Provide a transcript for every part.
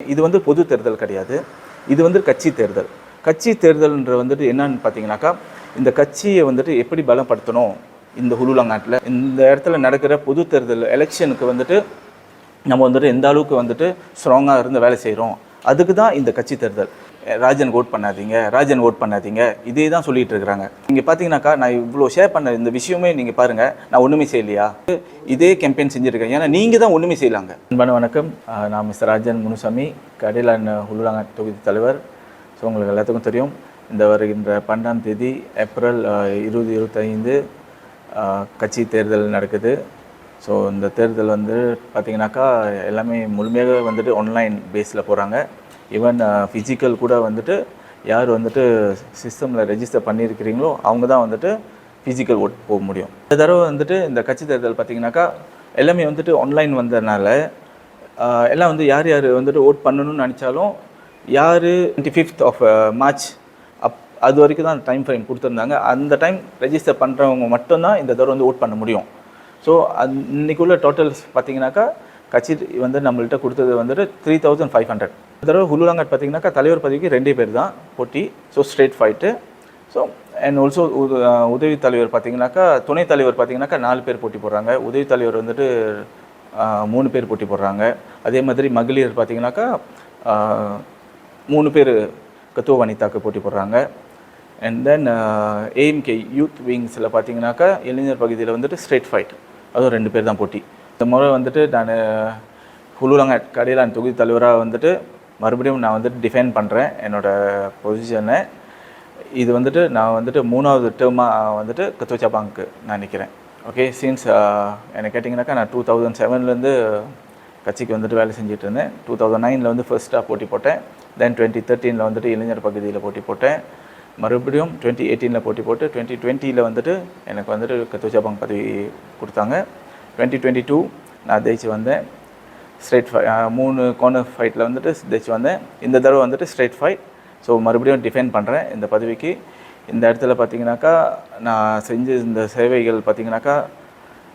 இது வந்து பொது தேர்தல் கிடையாது. இது வந்து கட்சி தேர்தல். கட்சி தேர்தல்ன்ற வந்துட்டு என்னன்னு பார்த்தீங்கன்னாக்கா இந்த கட்சியை வந்துட்டு எப்படி பலப்படுத்தணும்? இந்த ஹுலுலங்காட்டில். இந்த இடத்துல நடக்கிற பொது தேர்தல் எலெக்ஷனுக்கு வந்துட்டு நம்ம வந்துட்டு எந்த அளவுக்கு வந்துட்டு ஸ்ட்ராங்காக இருந்து வேலை செய்கிறோம் அதுக்கு தான் இந்த கட்சி தேர்தல். ராஜன் ஓட் பண்ணாதீங்க ராஜன் ஓட் பண்ணாதீங்க இதே தான் சொல்லிட்டு இருக்கிறாங்க. நீங்கள் பார்த்தீங்கன்னாக்கா நான் இவ்வளோ ஷேர் பண்ண இந்த விஷயமே நீங்கள் பாருங்கள் நான் ஒன்றுமே செய்யலையா? இதே கேம்பெயின் செஞ்சுருக்கேன். ஏன்னா நீங்கள் தான் ஒன்றுமே செய்யலாங்க. அன்பான வணக்கம். நான் மிஸ்டர் ராஜன் முனுசாமி கடையிலான உள்ளாங்க தொகுதி தலைவர். ஸோ உங்களுக்கு எல்லாத்துக்கும் தெரியும் இந்த வருகின்ற பன்னெண்டாம் தேதி ஏப்ரல் இருபது இருபத்தைந்து கட்சி தேர்தல் நடக்குது. ஸோ இந்த தேர்தல் வந்து பார்த்திங்கனாக்கா எல்லாமே முழுமையாக வந்துட்டு ஆன்லைன் பேஸில் போகிறாங்க ஈவன் ஃபிசிக்கல் கூட வந்துட்டு யார் வந்துட்டு சிஸ்டமில் ரெஜிஸ்டர் பண்ணியிருக்கிறீங்களோ அவங்க தான் வந்துட்டு ஃபிசிக்கல் ஓட் போக முடியும். இந்த தடவை வந்துட்டு இந்த கட்சி தேர்தல் பார்த்திங்கனாக்கா எல்லாமே வந்துட்டு ஆன்லைன் வந்ததுனால எல்லாம் வந்து யார் யார் வந்துட்டு ஓட் பண்ணணும்னு நினச்சாலும் யார் twenty fifth of March up அது வரைக்கும் தான் டைம் ஃப்ரேம் கொடுத்துருந்தாங்க. அந்த டைம் ரெஜிஸ்டர் பண்ணுறவங்க மட்டும்தான் இந்த தடவை வந்து ஓட் பண்ண முடியும். ஸோ அந் இன்னைக்குள்ள டோட்டல்ஸ் பார்த்தீங்கன்னாக்கா கட்சி வந்து நம்மள்ட்ட கொடுத்தது வந்துட்டு த்ரீ தௌசண்ட் ஃபைவ் ஹண்ட்ரட் இந்த தடவை ஹுலுலாங்கட் பார்த்தீங்கன்னாக்கா தலைவர் பதவிக்கு ரெண்டே பேர் தான் போட்டி. So straight fight so and also உதவி தலைவர் பார்த்தீங்கன்னாக்கா துணைத் தலைவர் பார்த்தீங்கன்னாக்கா நாலு பேர் போட்டி போடுறாங்க. உதவி தலைவர் வந்துட்டு மூணு பேர் போட்டி போடுறாங்க. அதே மாதிரி மகளிர் பார்த்தீங்கன்னாக்கா மூணு பேர் கத்துவ வனிதாக்கு போட்டி போடுறாங்க. அண்ட் தென் ஏஎம்கே யூத் விங்ஸில் பார்த்தீங்கன்னாக்கா இளைஞர் பகுதியில் வந்துட்டு ஸ்ட்ரெயிட் ஃபைட் அதுவும் ரெண்டு பேர் தான் போட்டி. இந்த முறை வந்துட்டு நான் ஹுலுலங்க கடையிலான் தொகுதி தலைவராக வந்துட்டு மறுபடியும் நான் வந்துட்டு டிஃபைன் பண்ணுறேன் என்னோடய பொசிஷனை இது வந்துட்டு நான் வந்துட்டு மூணாவது டேர்மாக வந்துட்டு கத்தோச்சா பேங்க்கு நான் நிற்கிறேன் ஓகே சீன்ஸ் என்னை கேட்டிங்கனாக்கா நான் டூ தௌசண்ட் செவன்லேருந்து கட்சிக்கு வந்துட்டு வேலை செஞ்சுட்டு இருந்தேன். டூ தௌசண்ட் நைனில் வந்து ஃபர்ஸ்ட்டாக போட்டி போட்டேன். தென் டுவெண்ட்டி தேர்ட்டீனில் வந்துட்டு இளைஞர் பகுதியில் போட்டி போட்டேன். மறுபடியும் டுவெண்ட்டி எயிட்டீனில் போட்டி போட்டு டுவெண்ட்டி டுவெண்ட்டியில் வந்துட்டு எனக்கு வந்துட்டு கத்துஜாபாங் பதவி கொடுத்தாங்க. டுவெண்ட்டி டுவெண்ட்டி டூ நான் ஜெயிச்சு வந்தேன். ஸ்ட்ரைட் ஃபை மூணு கார்னர் ஃபைட்டில் வந்துட்டு ஜெயிச்சு வந்தேன். இந்த தடவை வந்துட்டு ஸ்ட்ரைட் ஃபைட் ஸோ மறுபடியும் டிஃபைன் பண்ணுறேன் இந்த பதவிக்கு. இந்த இடத்துல பார்த்தீங்கன்னாக்கா நான் செஞ்ச இந்த சேவைகள் பார்த்தீங்கன்னாக்கா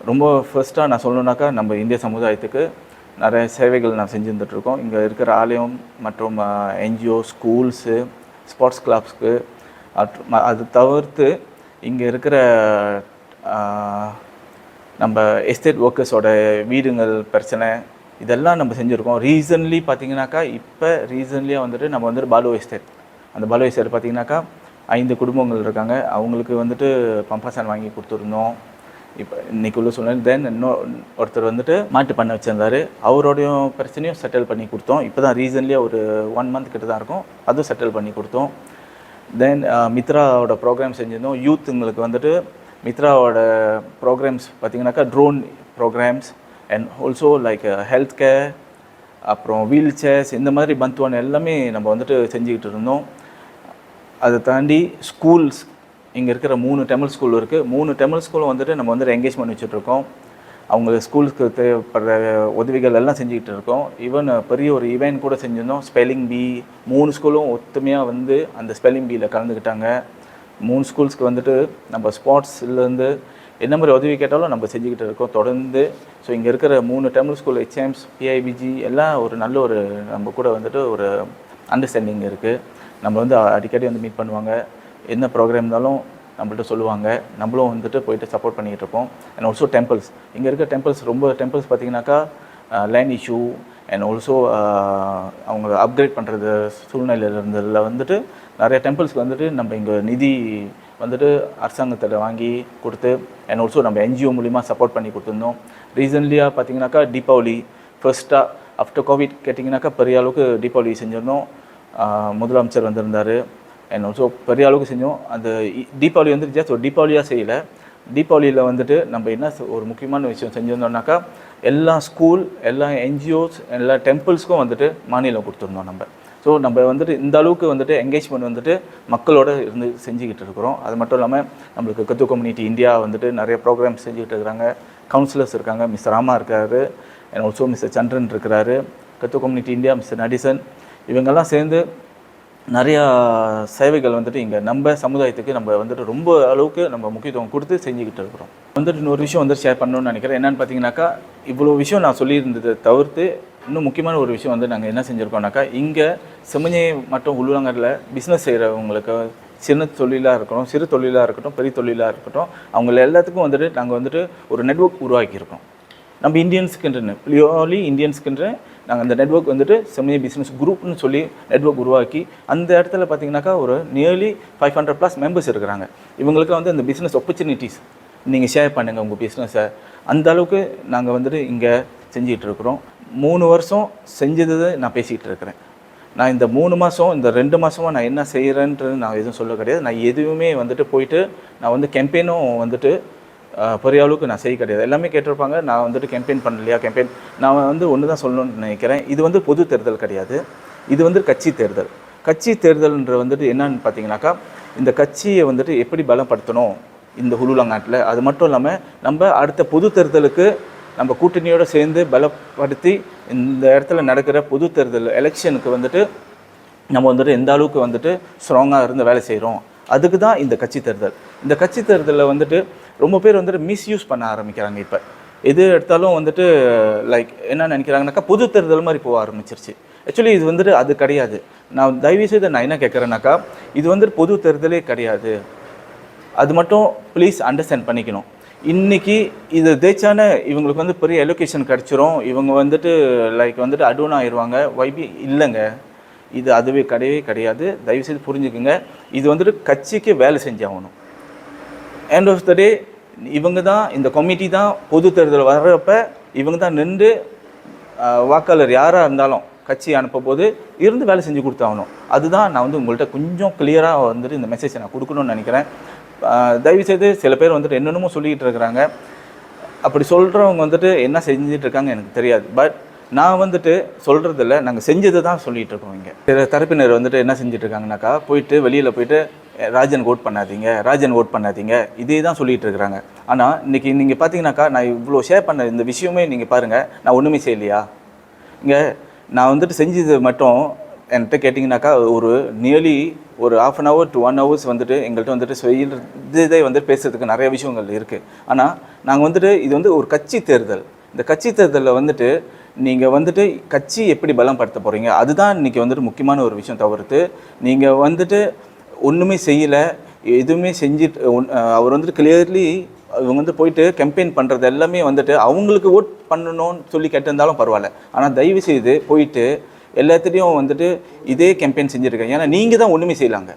ரொம்ப ஃபர்ஸ்ட்டாக நான் சொல்லணுன்னாக்கா நம்ம இந்திய சமுதாயத்துக்கு நிறைய சேவைகள் நான் செஞ்சுருந்துட்டுருக்கோம் இங்கே இருக்கிற ஆலயம் மற்றும் என்ஜிஓ ஸ்கூல்ஸு ஸ்போர்ட்ஸ் கிளப்ஸ்க்கு அது தவிர்த்து இங்கே இருக்கிற நம்ம எஸ்டேட் ஒர்க்கர்ஸோட வீடுங்கள் பிரச்சனை இதெல்லாம் நம்ம செஞ்சுருக்கோம். ரீசன்லி பார்த்தீங்கன்னாக்கா இப்போ ரீசன்லியாக வந்துட்டு நம்ம வந்துட்டு பாலு எஸ்டேட் அந்த பாலு எஸ்டேட் பார்த்தீங்கன்னாக்கா ஐந்து குடும்பங்கள் இருக்காங்க. அவங்களுக்கு வந்துட்டு பம்பாசான் வாங்கி கொடுத்துருந்தோம். இப்போ இன்னைக்குள்ள சூழ்நிலை. தென் இன்னும் ஒருத்தர் வந்துட்டு மாட்டு பண்ண வச்சுருந்தாரு. அவரோடையும் பிரச்சனையும் செட்டில் பண்ணி கொடுத்தோம். இப்போ தான் ரீசன்லியாக ஒரு ஒன் மந்த் கிட்ட தான் இருக்கும். அதுவும் செட்டில் பண்ணி கொடுத்தோம். தென் மித்ராவோட ப்ரோக்ராம் செஞ்சிருந்தோம். யூத்துங்களுக்கு வந்துட்டு மித்ராவோட ப்ரோக்ராம்ஸ் பார்த்தீங்கன்னாக்கா drone programmes and also like health care அப்புறம் வீல் சேர்ஸ் இந்த மாதிரி பந்துவான் எல்லாமே நம்ம வந்துட்டு செஞ்சுக்கிட்டு இருந்தோம். அதை தாண்டி ஸ்கூல்ஸ் இங்கே இருக்கிற மூணு டெமல் ஸ்கூல் இருக்குது மூணு டெமல் ஸ்கூலும் வந்துட்டு நம்ம வந்துட்டு என்கேஜ் பண்ணி வச்சுட்ருக்கோம் அவங்க ஸ்கூலுக்கு தேவைப்படுற உதவிகள் எல்லாம் செஞ்சுக்கிட்டு இருக்கோம். ஈவன் பெரிய ஒரு ஈவெண்ட் கூட செஞ்சிருந்தோம். ஸ்பெல்லிங் பி மூணு ஸ்கூலும் ஒத்துமையாக வந்து அந்த ஸ்பெல்லிங் பியில் கலந்துக்கிட்டாங்க. மூணு ஸ்கூல்ஸ்க்கு வந்துட்டு நம்ம ஸ்போர்ட்ஸ்லேருந்து என்ன மாதிரி உதவி கேட்டாலும் நம்ம செஞ்சுக்கிட்டு இருக்கோம். தொடர்ந்து ஸோ இங்கே இருக்கிற மூணு டெம்பிள் ஸ்கூல் ஹெச்எம்ஸ் பிஐபிஜி எல்லாம் ஒரு நல்ல ஒரு நம்ம கூட வந்துட்டு ஒரு அண்டர்ஸ்டாண்டிங் இருக்குது நம்ம வந்து அடிக்கடி வந்து மீட் பண்ணுவாங்க. என்ன ப்ரோக்ராம் இருந்தாலும் நம்மள்ட்ட சொல்லுவாங்க. நம்மளும் வந்துட்டு போயிட்டு சப்போர்ட் பண்ணிகிட்டு இருப்போம். அண்ட் ஆல்சோ டெம்பிள்ஸ் இங்கே இருக்க டெம்பிள்ஸ் ரொம்ப டெம்பிள்ஸ் பார்த்தீங்கன்னாக்கா லேண்ட் இஷ்யூ அண்ட் ஆல்சோ அவங்க அப்கிரேட் பண்ணுறது சூழ்நிலையில் இருந்ததில் வந்துட்டு நிறைய டெம்பிள்ஸ்க்கு வந்துட்டு நம்ம இங்கே நிதி வந்துட்டு அரசாங்கத்தில் வாங்கி கொடுத்து அண்ட் ஆல்சோ நம்ம என்ஜிஓ மூலிமா சப்போர்ட் பண்ணி கொடுத்துருந்தோம். ரீசன்ட்லியாக பார்த்தீங்கன்னாக்கா தீபாவளி. ஃபர்ஸ்ட்டாக ஆஃப்டர் கோவிட் கேட்டிங்கனாக்கா பெரிய அளவுக்கு தீபாவளி செஞ்சிருந்தோம். முதலமைச்சர் வந்திருந்தார். அண்ட் ஆல்சோ பெரிய அளவுக்கு செஞ்சோம். அந்த தீபாவளி வந்து ஜஸ்ட் ஒரு தீபாவளியாக செய்யலை. தீபாவளியில் வந்துட்டு நம்ம என்ன ஒரு முக்கியமான விஷயம் செஞ்சுருந்தோம்னாக்கா எல்லா ஸ்கூல் எல்லா என்ஜிஓஸ் எல்லா டெம்பிள்ஸ்க்கும் வந்துட்டு மாநிலம் கொடுத்துருந்தோம் நம்ம. ஸோ நம்ம வந்துட்டு இந்த அளவுக்கு வந்துட்டு என்கேஜ்மெண்ட் வந்துட்டு மக்களோட இருந்து செஞ்சுக்கிட்டு இருக்கிறோம். அது மட்டும் இல்லாமல் நம்மளுக்கு கத்து கம்யூனிட்டி இந்தியா வந்துட்டு நிறைய ப்ரோக்ராம்ஸ் செஞ்சுக்கிட்டு இருக்கிறாங்க. கவுன்சிலர்ஸ் இருக்காங்க. மிஸ் ராமா இருக்காரு. அண்ட் ஆல்சோ மிஸ்டர் சந்திரன் இருக்கிறாரு. கத்து கம்யூனிட்டி இந்தியா மிஸ்டர் நடிசன் இவங்கெல்லாம் சேர்ந்து நிறையா சேவைகள் வந்துட்டு இங்கே நம்ம சமுதாயத்துக்கு நம்ம வந்துட்டு ரொம்ப அளவுக்கு நம்ம முக்கியத்துவம் கொடுத்து செஞ்சுக்கிட்டு இருக்கிறோம். வந்துட்டு இன்னொரு விஷயம் வந்து ஷேர் பண்ணணும்னு நினைக்கிறேன். என்னென்னு பார்த்தீங்கன்னாக்கா இவ்வளோ விஷயம் நான் சொல்லியிருந்ததை தவிர்த்து இன்னும் முக்கியமான ஒரு விஷயம் வந்து நாங்கள் என்ன செஞ்சுருக்கோம்னாக்கா இங்கே செம்மஞ்சி மற்றும் உள்ளூரங்களில் பிஸ்னஸ் செய்கிறவங்களுக்கு சின்ன தொழிலாக இருக்கட்டும் சிறு தொழிலாக இருக்கட்டும் பெரிய தொழிலாக இருக்கட்டும் அவங்கள எல்லாத்துக்கும் வந்துட்டு நாங்கள் வந்துட்டு ஒரு நெட்ஒர்க் உருவாக்கியிருக்கோம். நம்ம இந்தியன்ஸுக்குன்ற பியூர்லி இந்தியன்ஸுக்குன்ற நாங்கள் அந்த நெட்ஒர்க் வந்துட்டு செம்மஞ்சி பிஸ்னஸ் குரூப்னு சொல்லி நெட்ஒர்க் உருவாக்கி அந்த இடத்துல பார்த்தீங்கன்னாக்கா ஒரு nearly five hundred plus members இருக்கிறாங்க. இவங்களுக்கு வந்து அந்த பிஸ்னஸ் ஆப்பர்ச்சுனிட்டிஸ் நீங்கள் ஷேர் பண்ணுங்கள் உங்கள் பிஸ்னஸை அந்த அளவுக்கு நாங்கள் வந்துட்டு இங்கே செஞ்சிகிட்டு இருக்கிறோம். மூணு வருஷம் செஞ்சதை நான் பேசிகிட்டு இருக்கிறேன். நான் இந்த மூணு மாதம் இந்த ரெண்டு மாதமாக நான் என்ன செய்கிறேன்றது நான் எதுவும் சொல்ல கிடையாது. நான் எதுவுமே வந்துட்டு போயிட்டு நான் வந்து கேம்பெயினும் வந்துட்டு பெரிய அளவுக்கு நான் செய்ய கிடையாது. எல்லாமே கேட்டிருப்பாங்க. நான் வந்துட்டு கேம்பெயின் பண்ணலையா? கேம்பெயின் நான் வந்து ஒன்று தான் சொல்லணும்னு நினைக்கிறேன். இது வந்து பொது தேர்தல் கிடையாது. இது வந்து கட்சி தேர்தல். கட்சி தேர்தல்ன்ற வந்துட்டு என்னன்னு பார்த்தீங்கன்னாக்கா இந்த கட்சியை வந்துட்டு எப்படி பலப்படுத்தணும் இந்த ஹுலுலங்காட்டில்? அது மட்டும் இல்லாமல் நம்ம அடுத்த பொது தேர்தலுக்கு நம்ம கூட்டணியோடு சேர்ந்து பலப்படுத்தி இந்த இடத்துல நடக்கிற பொது தேர்தல் எலெக்ஷனுக்கு வந்துட்டு நம்ம வந்துட்டு எந்த அளவுக்கு வந்துட்டு ஸ்ட்ராங்காக இருந்து வேலை செய்கிறோம் அதுக்கு தான் இந்த கட்சி தேர்தல். இந்த கட்சி தேர்தலில் வந்துட்டு ரொம்ப பேர் வந்துட்டு மிஸ்யூஸ் பண்ண ஆரம்பிக்கிறாங்க இப்போ. எது எடுத்தாலும் வந்துட்டு லைக் என்ன நினைக்கிறாங்கனாக்கா பொது தேர்தல் மாதிரி போக ஆரம்பிச்சிருச்சு. ஆக்சுவலி இது வந்துட்டு அது கிடையாது. நான் தயவு செய்து நான் என்ன கேட்குறேன்னாக்கா இது வந்துட்டு பொது தேர்தலே கிடையாது. அது மட்டும் ப்ளீஸ் அண்டர்ஸ்டாண்ட் பண்ணிக்கணும். இன்றைக்கி இது தேய்ச்சான இவங்களுக்கு வந்து பெரிய எலோகேஷன் கிடச்சிரும். இவங்க வந்துட்டு லைக் வந்துட்டு அடோன் ஆயிடுவாங்க. வைபி இல்லைங்க. இது அதுவே கிடையவே கிடையாது. தயவுசெய்து புரிஞ்சுக்குங்க. இது வந்துட்டு கட்சிக்கு வேலை செஞ்சாகணும் எண்ட் ஆஃப் த டே இவங்க தான் இந்த கமிட்டி தான் பொது தேர்தல் வர்றப்ப இவங்க தான் நின்று வாக்காளர் யாராக இருந்தாலும் கட்சி அனுப்பும் போது இருந்து வேலை செஞ்சு கொடுத்தாகணும். அதுதான் நான் வந்து உங்கள்கிட்ட கொஞ்சம் கிளியராக வந்துட்டு இந்த மெசேஜை நான் கொடுக்கணும்னு நினைக்கிறேன். தயவுசெய்து சில பேர் வந்துட்டு என்னென்னமோ சொல்லிக்கிட்டு இருக்கிறாங்க. அப்படி சொல்கிறவங்க வந்துட்டு என்ன செஞ்சுட்டு இருக்காங்க எனக்கு தெரியாது. பட் நான் வந்துட்டு சொல்கிறதில்ல நாங்கள் செஞ்சதை தான் சொல்லிகிட்டு இருக்கோம் இங்கே. சில தரப்பினர் வந்துட்டு என்ன செஞ்சுட்ருக்காங்கனாக்கா போயிட்டு வெளியில் போயிட்டு ராஜன் ஓட் பண்ணாதீங்க ராஜன் ஓட் பண்ணாதீங்க. இதே தான் சொல்லிட்டு இருக்கிறாங்க. ஆனால் இன்றைக்கி நீங்கள் பார்த்தீங்கன்னாக்கா நான் இவ்வளோ ஷேர் பண்ண இந்த விஷயமே நீங்கள் பாருங்கள் நான் ஒன்றுமே செய்யலையா? இங்கே நான் வந்துட்டு செஞ்சது மட்டும் என்கிட்ட கேட்டிங்கனாக்கா ஒரு நியர்லி ஒரு half an hour to one hours வந்துட்டு எங்கள்கிட்ட வந்துட்டு இதே வந்துட்டு பேசுறதுக்கு நிறைய விஷயங்கள் இருக்குது ஆனால் நாங்கள் வந்துட்டு இது வந்து ஒரு கட்சி தேர்தல். இந்த கட்சி தேர்தலில் வந்துட்டு நீங்கள் வந்துட்டு கட்சி எப்படி பலப்படுத்த போகிறீங்க அதுதான் இன்றைக்கி வந்துட்டு முக்கியமான ஒரு விஷயம் தவிர்த்து நீங்கள் வந்துட்டு ஒன்றுமே செய்யலை எதுவுமே செஞ்சுட்டு ஒன்- அவர் வந்துட்டு கிளியர்லி இவங்க வந்து போயிட்டு கெம்பெயின் பண்ணுறது எல்லாமே வந்துட்டு அவங்களுக்கு ஓட் பண்ணணும்னு சொல்லி கேட்டிருந்தாலும் பரவாயில்ல. ஆனால் தயவு செய்து போயிட்டு எல்லாத்துலேயும் வந்துட்டு இதே கேம்பெயின் செஞ்சுருக்காங்க ஏன்னா நீங்கள் தான் ஒன்றுமே செய்யலாங்க.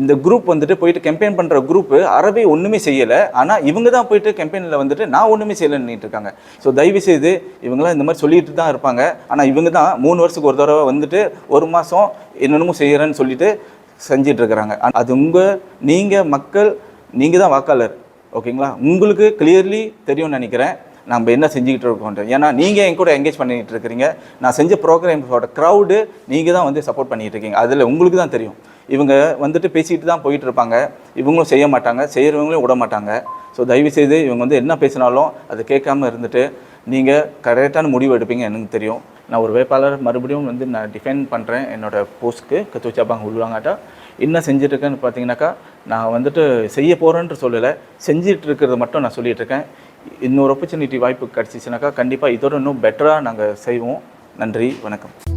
இந்த குரூப் வந்துட்டு போயிட்டு கேம்பெயின் பண்ணுற குரூப் அறவே ஒன்றுமே செய்யலை. ஆனால் இவங்க தான் போயிட்டு கேம்பெயினில் வந்துட்டு நான் ஒன்றுமே செய்யலைன்னு இருக்காங்க. ஸோ தயவு செய்து இவங்களாம் இந்த மாதிரி சொல்லிட்டு தான் இருப்பாங்க. ஆனால் இவங்க தான் மூணு வருஷத்துக்கு ஒரு தடவை வந்துட்டு ஒரு மாதம் என்னென்னமோ செய்கிறேன்னு சொல்லிட்டு செஞ்சிட்டு இருக்கிறாங்க. அது உங்கள் நீங்கள் மக்கள் நீங்கள் தான் வாக்காளர். ஓகேங்களா? உங்களுக்கு கிளியர்லி தெரியும்னு நினைக்கிறேன். நம்ம என்ன செஞ்சுக்கிட்டு இருக்கோம் ஏன்னா நீங்கள் என் கூட என்கேஜ் பண்ணிகிட்டு இருக்கிறீங்க. நான் செஞ்ச ப்ரோக்ராம்ஸோட க்ரௌடு நீங்கள் தான் வந்து சப்போர்ட் பண்ணிகிட்டு இருக்கீங்க. அதில் உங்களுக்கு தான் தெரியும். இவங்க வந்துட்டு பேசிட்டு தான் போயிட்டு இருப்பாங்க இவங்களும் செய்ய மாட்டாங்க. செய்கிறவங்களையும் விட மாட்டாங்க. ஸோ தயவு செய்து இவங்க வந்து என்ன பேசினாலும் அதை கேட்காம இருந்துட்டு நீங்கள் கரெக்டான முடிவு எடுப்பீங்க எனக்கு தெரியும். நான் ஒரு வேட்பாளர். மறுபடியும் வந்து நான் டிஃபைன் பண்ணுறேன் என்னோட போஸ்ட்க்கு கத்துச்சாப்பாங்க உள்ளாங்காட்டா என்ன செஞ்சிட்ருக்கேன்னு பார்த்தீங்கன்னாக்கா நான் வந்துட்டு செய்ய போகிறேன்ட்டு சொல்லலை. செஞ்சிட்டு இருக்கிறத மட்டும் நான் சொல்லிகிட்ருக்கேன் இருக்கேன் இன்னொரு ஆப்பர்ச்சுனிட்டி வாய்ப்பு கிடச்சிச்சுனாக்கா கண்டிப்பாக இதோட இன்னும் பெட்டராக நாங்கள் செய்வோம். நன்றி. வணக்கம்.